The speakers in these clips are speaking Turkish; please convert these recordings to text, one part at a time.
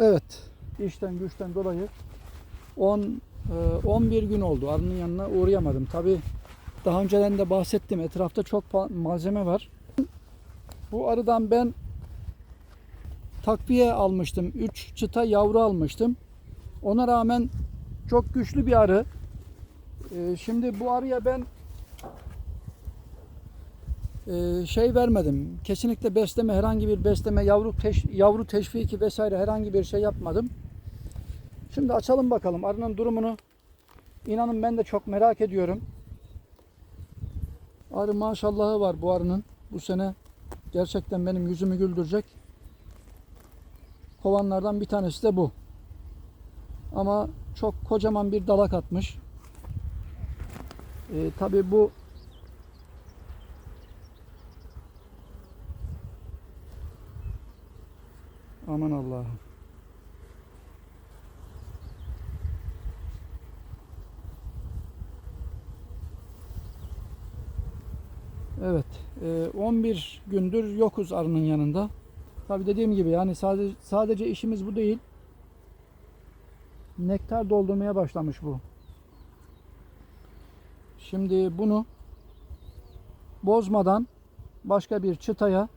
Evet. İşten güçten dolayı 10 e, 11 gün oldu. Arının yanına uğrayamadım. Tabi daha önceden de bahsettim. Etrafta çok malzeme var. Bu arıdan ben takviye almıştım. 3 çıta yavru almıştım. Ona rağmen çok güçlü bir arı. E, şimdi bu arıya ben e, şey vermedim. Kesinlikle besleme, herhangi bir besleme, yavru teş, yavru teşviki vesaire herhangi bir şey yapmadım. Şimdi açalım bakalım arının durumunu. İnanın ben de çok merak ediyorum. Arı maşallahı var bu arının. Bu sene gerçekten benim yüzümü güldürecek. Kovanlardan bir tanesi de bu. Ama çok kocaman bir dalak atmış. Ee, tabii bu Aman Allah'ım. Evet. e, 11 gündür yokuz arının yanında. Tabi dediğim gibi yani sadece, sadece işimiz bu değil. Nektar doldurmaya başlamış bu. Şimdi bunu bozmadan başka bir çıtaya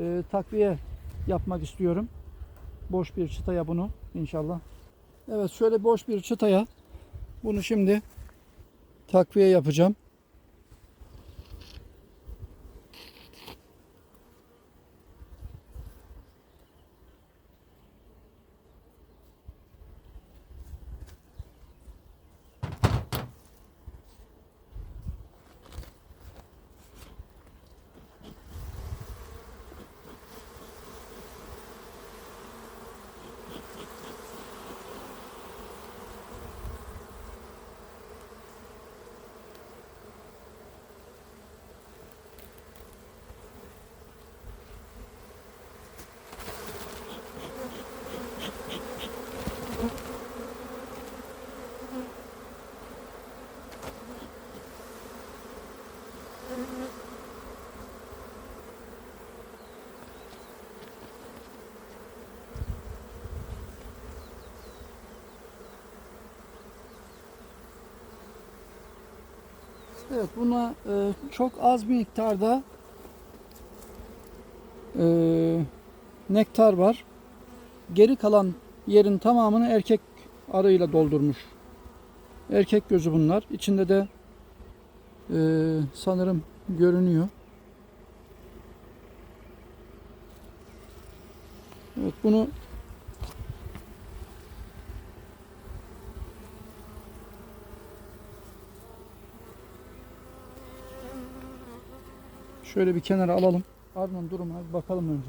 e, takviye yapmak istiyorum. Boş bir çıtaya bunu inşallah. Evet şöyle boş bir çıtaya bunu şimdi takviye yapacağım. Evet buna e, çok az bir miktarda e, nektar var. Geri kalan yerin tamamını erkek arıyla doldurmuş. Erkek gözü bunlar. İçinde de e, sanırım görünüyor. Evet bunu Şöyle bir kenara alalım. Arının durumuna bir bakalım önce.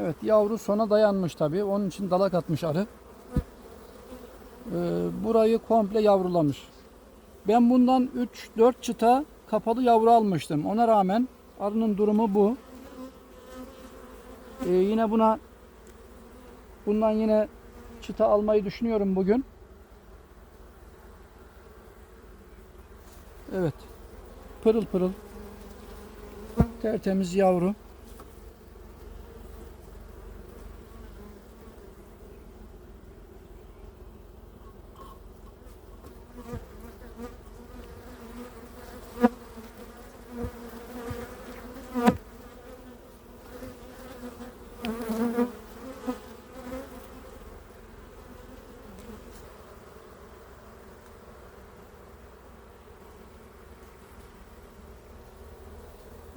Evet yavru sona dayanmış tabii. Onun için dalak atmış arı. Ee, burayı komple yavrulamış. Ben bundan 3-4 çıta kapalı yavru almıştım. Ona rağmen arının durumu bu. Ee, yine buna bundan yine çıta almayı düşünüyorum bugün. Evet. Pırıl pırıl. Tertemiz yavru.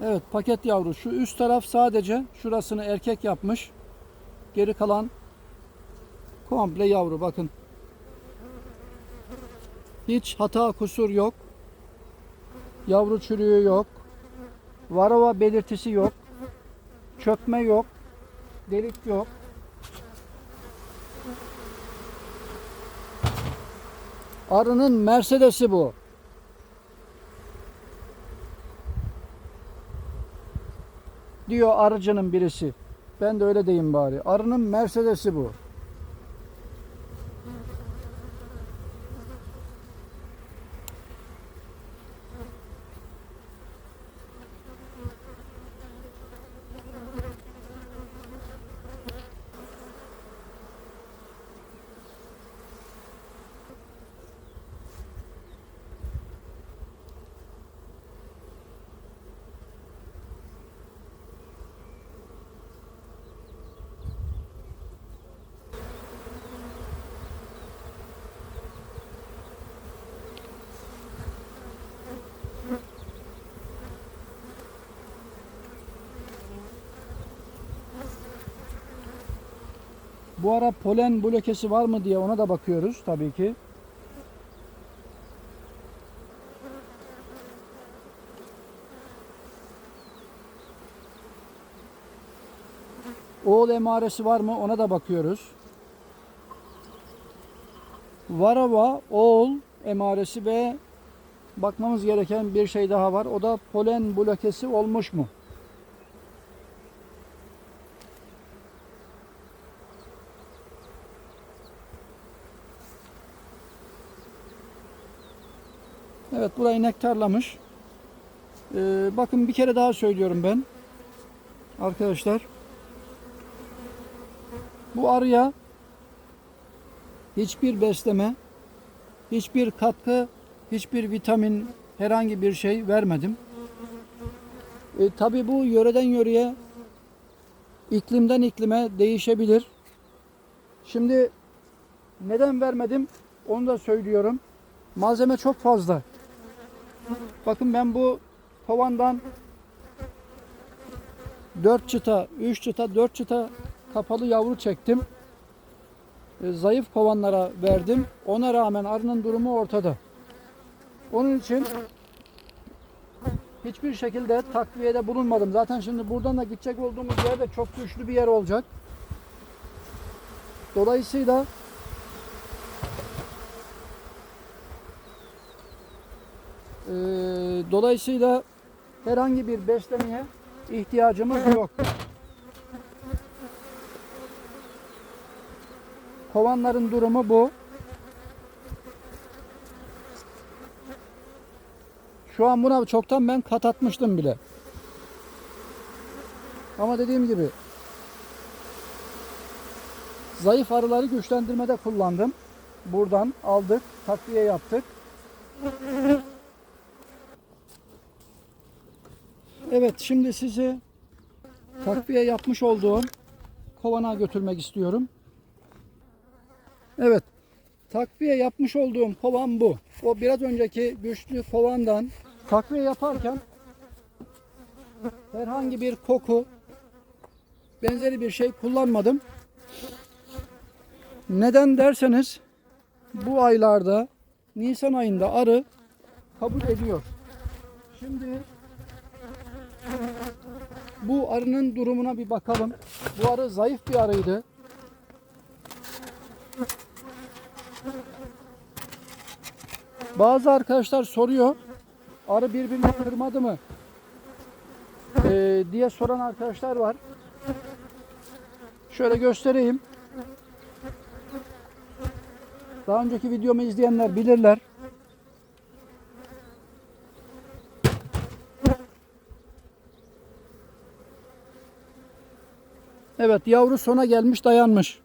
Evet paket yavru. Şu üst taraf sadece şurasını erkek yapmış. Geri kalan komple yavru bakın. Hiç hata kusur yok. Yavru çürüğü yok. Varova belirtisi yok. Çökme yok. Delik yok. Arının Mercedes'i bu. Diyor arıcının birisi. Ben de öyle diyeyim bari. Arının Mercedes'i bu. Bu ara polen blokesi var mı diye ona da bakıyoruz tabii ki. Oğul emaresi var mı ona da bakıyoruz. Varava, oğul emaresi ve bakmamız gereken bir şey daha var. O da polen blokesi olmuş mu? Evet burayı nektarlamış. Ee, bakın bir kere daha söylüyorum ben. Arkadaşlar. Bu arıya hiçbir besleme, hiçbir katkı, hiçbir vitamin, herhangi bir şey vermedim. E, Tabi bu yöreden yöreye, iklimden iklime değişebilir. Şimdi neden vermedim onu da söylüyorum. Malzeme çok fazla. Bakın ben bu kovandan 4 çıta, 3 çıta, 4 çıta kapalı yavru çektim. E, Zayıf kovanlara verdim. Ona rağmen arının durumu ortada. Onun için hiçbir şekilde takviyede bulunmadım. Zaten şimdi buradan da gidecek olduğumuz yer de çok güçlü bir yer olacak. Dolayısıyla dolayısıyla herhangi bir beslemeye ihtiyacımız yok. Kovanların durumu bu. Şu an buna çoktan ben kat atmıştım bile. Ama dediğim gibi zayıf arıları güçlendirmede kullandım. Buradan aldık, takviye yaptık. Evet şimdi sizi takviye yapmış olduğum kovana götürmek istiyorum. Evet takviye yapmış olduğum kovan bu. O biraz önceki güçlü kovandan takviye yaparken herhangi bir koku benzeri bir şey kullanmadım. Neden derseniz bu aylarda Nisan ayında arı kabul ediyor. Şimdi bu arının durumuna bir bakalım. Bu arı zayıf bir arıydı. Bazı arkadaşlar soruyor. Arı birbirini kırmadı mı? Ee, diye soran arkadaşlar var. Şöyle göstereyim. Daha önceki videomu izleyenler bilirler. Evet yavru sona gelmiş dayanmış.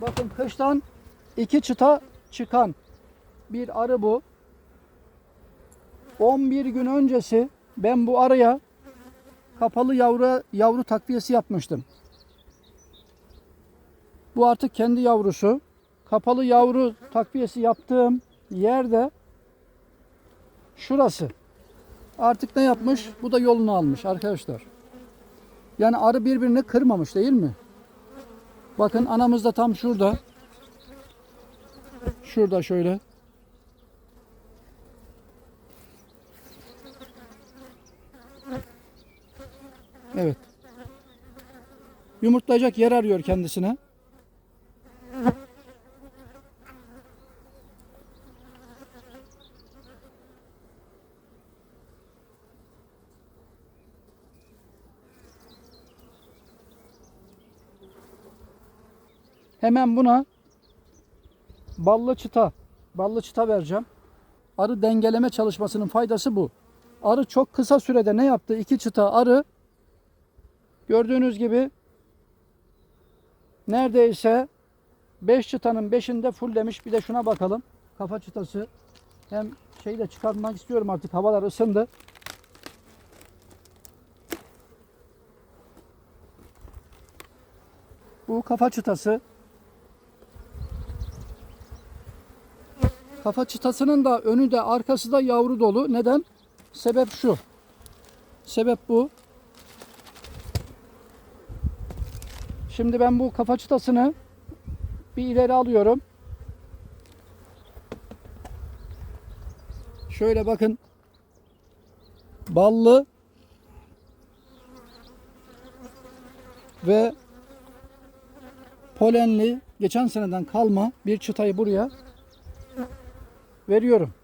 Bakın kıştan iki çıta çıkan bir arı bu. 11 gün öncesi ben bu arıya kapalı yavru yavru takviyesi yapmıştım. Bu artık kendi yavrusu. Kapalı yavru takviyesi yaptığım yerde şurası. Artık ne yapmış? Bu da yolunu almış arkadaşlar. Yani arı birbirini kırmamış değil mi? Bakın anamız da tam şurada. Şurada şöyle. Evet. Yumurtlayacak yer arıyor kendisine. Hemen buna ballı çıta, ballı çıta vereceğim. Arı dengeleme çalışmasının faydası bu. Arı çok kısa sürede ne yaptı? İki çıta arı gördüğünüz gibi neredeyse 5 çıtanın 5'inde fulllemiş. Bir de şuna bakalım. Kafa çıtası. Hem şeyi de çıkartmak istiyorum artık. Havalar ısındı. Bu kafa çıtası. Kafa çıtasının da önü de arkası da yavru dolu. Neden? Sebep şu. Sebep bu. Şimdi ben bu kafa çıtasını bir ileri alıyorum. Şöyle bakın. Ballı ve polenli geçen seneden kalma bir çıtayı buraya veriyorum.